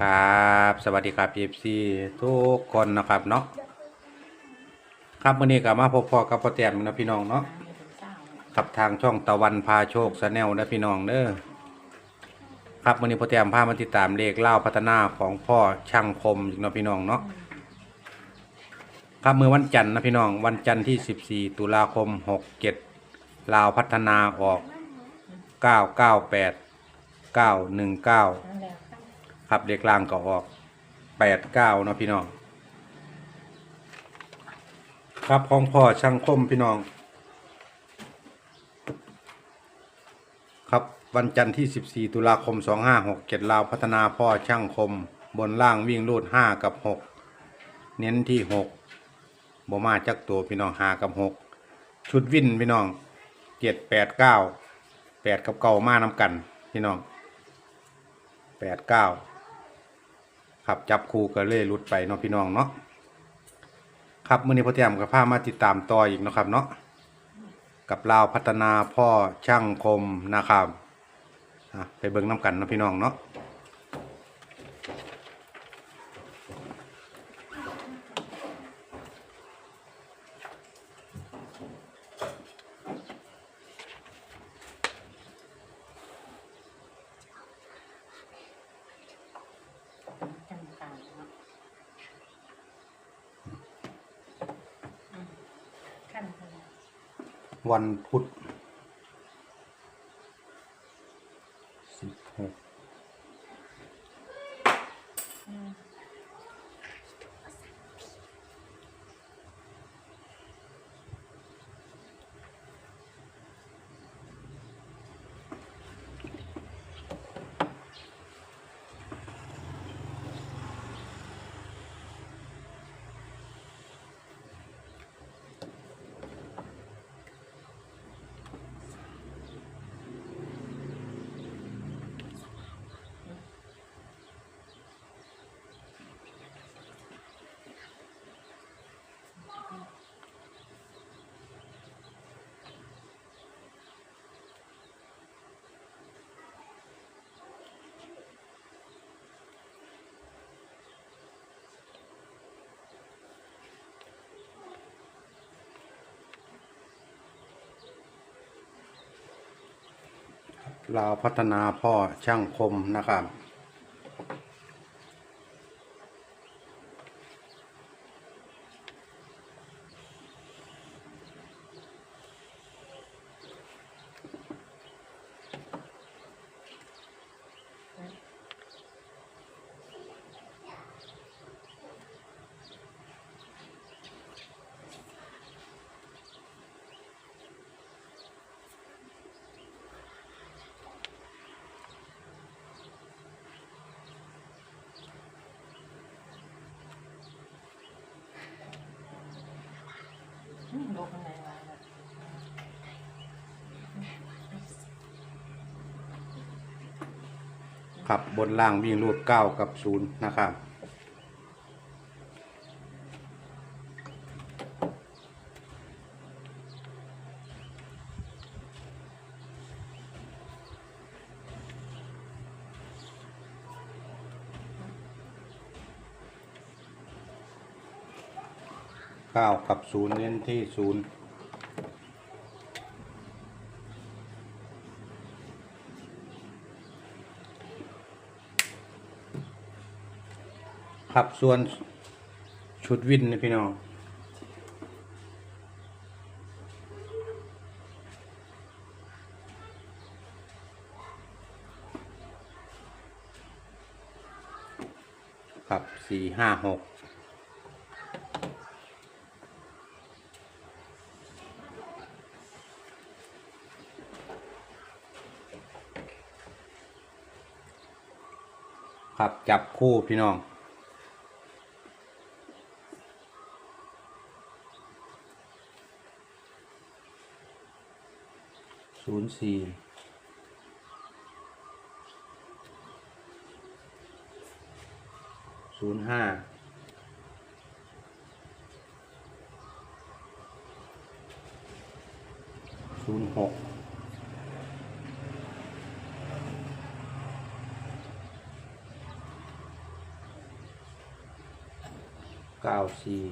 ครับสวัสดีครับ FC ทุกคนนะครับเนาะครับวันนี้ก็มาพบพอกับพ่อแต้มนะพี่น้องเนาะกับทางช่องตะวันพาโชคสแนลนะพี่น้องเด้อครับวันนี้พ่อแต้มพามาติดตามเลขเล่าพัฒนาของพ่อช่างคมอีกนาะพี่น้องเนาะครับเมื่อวันจันทร์นะพี่น้องวันจันทร์ที่ 14 ตุลาคม 67ลาวพัฒนาออก 998 919 ครับเด็กล่างก็ออกแปดเก้าเนาะพี่น้อง ครับของพ่อช่างคมพี่น้อง ครับวันจันทร์ที่ 14 ตุลาคม 2567ลาวพัฒนาพ่อช่างคม บนล่างวิ่งรูด 5 กับ 6 เน้นที่ 6บ่มาจักตัวพี่น้อง5กับ 6 ชุดวิ่นพี่น้อง 7 8 9 8 กับเก่ามานำกัน พี่น้อง 8 9 ครับจับคู่ก็เลยรุดไปเนาะพี่น้องเนาะครับมื่อนี้พ่อแต้มกับพามาติดตามต่ออีกนะครับเนาะกับลาวพัฒนาพ่อช่างคมนะครับอะไปเบิ่งน้ำกันนะพี่น้องเนาะ จังการเนาะอืมขั้นตอน วันพุธสิบหก ลาวพัฒนาพ่อช่างคมนะครับ อืมลูกข้างในมาแบบครับบนล่างวิ่งรูดเก้ากับศูนย์นะครับ เก้ากับศูนย์เน้นที่ศูนย์ครับส่วนชุดวินนะพี่น้องครับสี่ห้าหก ครับ จับคู่พี่น้อง ศูนย์สี่ศูนย์ห้าศูนย์หก เก้าสี่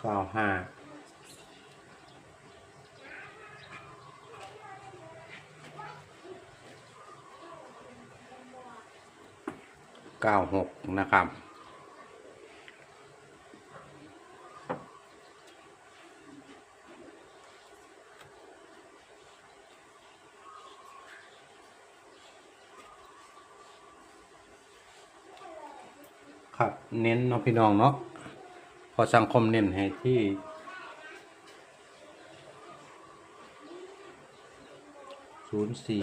เก้าห้าเก้าหกนะครับ ครับ เน้นเนาะพี่น้องเนาะพอสังคมเน้นให้ที่ศูนย์สี่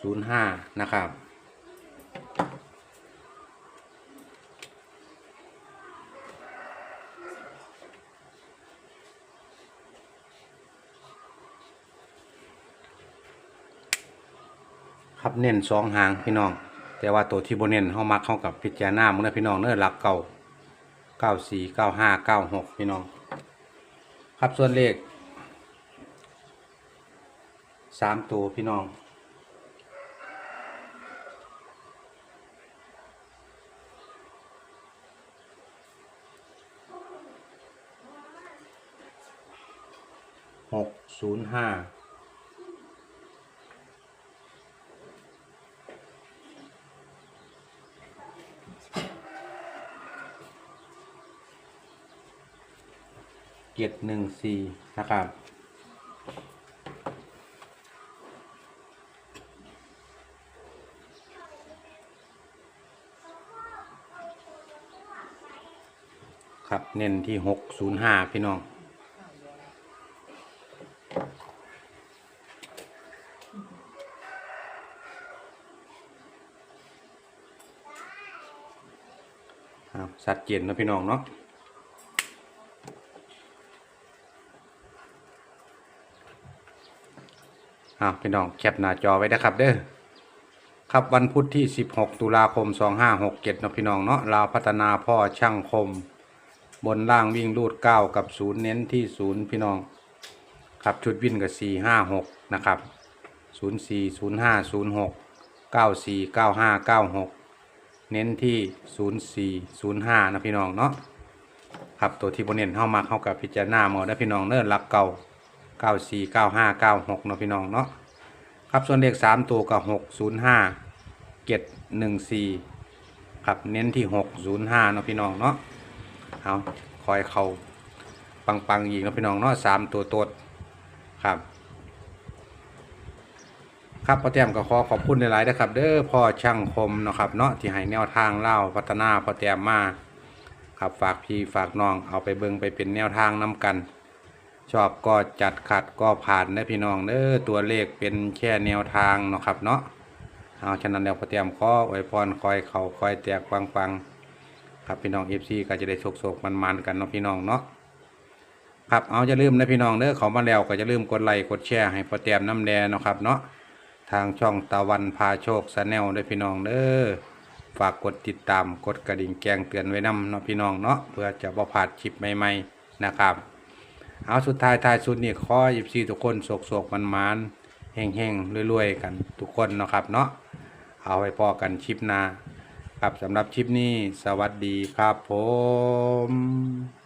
ศูนย์ห้านะครับ เน้นสองหางพี่น้อง แต่ว่าตัวที่โบเน้นเขามักเข้ากับพิจารณามึงนะพี่น้องเนื้อหลักเก่าเก้าสี่เก้าห้าเก้าหกพี่น้อง ครับส่วนเลขสามตัวพี่น้องหกศูนย์ห้า เจ็ดหนึ่งสี่นะครับ ครับ เน้นที่หกศูนย์ห้าพี่น้องครับสัดเจนเนะพี่น้องเนาะ อ้าวพี่น้องแคปหน้าจอไว้นะครับเด้อครับวันพุธที่ 16 ตุลาคม 2567เนาะพี่น้องเนาะลาวพัฒนาพ่อช่างคม บนล่างวิ่งรูด 9 กับ 0 เน้นที่ 0 พี่น้อง ครับชุดวิ่นกับ 4 5 6 นะครับ 0 4 0 5 0 6 9 4 9 5 9 6 เน้นที่ 0 4 0 5 นะพี่น้องเนาะครับตัวที่บนเน้นเข้ามาเข้ากับพิจารณาหมดนะพี่น้องเน้อหลักเก่า เก้าสี่เก้าห้าเก้าหกเนาะพี่น้องเนาะครับส่วนเลขสามตัวกับหกศูนย์ห้าเจ็ดหนึ่งสี่ครับเน้นที่หกศูนย์ห้าเนาะพี่น้องเนาะเอาคอยเขาปังปังอีกเนาะพี่น้องเนาะสามตัวตดครับครับพ่อแต้มก็ขอขอบคุณหลายๆนะครับ เด้อพ่อช่างคมเนาะครับเนาะที่ให้แนวทางเล่าพัฒนาพ่อแต้มมาครับฝากพี่ฝากน้องเอาไปเบิ่งไปเป็นแนวทางน้กัน ชอบก็จัดขัดก็ผ่านนะพี่น้องเด้อตัวเลขเป็นแค่แนวทางเนาะครับเนาะเอาฉะนั้นแล้วพอเตรียมข้อไว้พรคอยเขาคอยแตกฟังฟังๆครับพี่น้องเอฟซีก็จะได้โศกๆมันๆกันเนาะพี่น้องเนาะครับเอาจะลืมนะพี่น้องเด้อเขามาแล้วก็จะลืมกดไลค์กดแชร์ให้พอเตรียมน้ำแดงเนาะครับเนาะทางช่องตะวันพาโชคสแนลด้วยพี่น้องเด้อฝากกดติดตามกดกระดิ่งแจ้งเตือนไว้นำเนาะพี่น้องเนาะเพื่อจะบ่พลาดคลิปใหม่ๆนะครับ เอาสุดท้ายท้ายสุดนี่ขอยิบซีทุกคนโศกโศกมันมานแห่งแห้งๆรวยๆ กันทุกคนเนาะครับเนาะเอาไว้พอกันชิปหนาครับสำหรับชิปนี้สวัสดีครับผม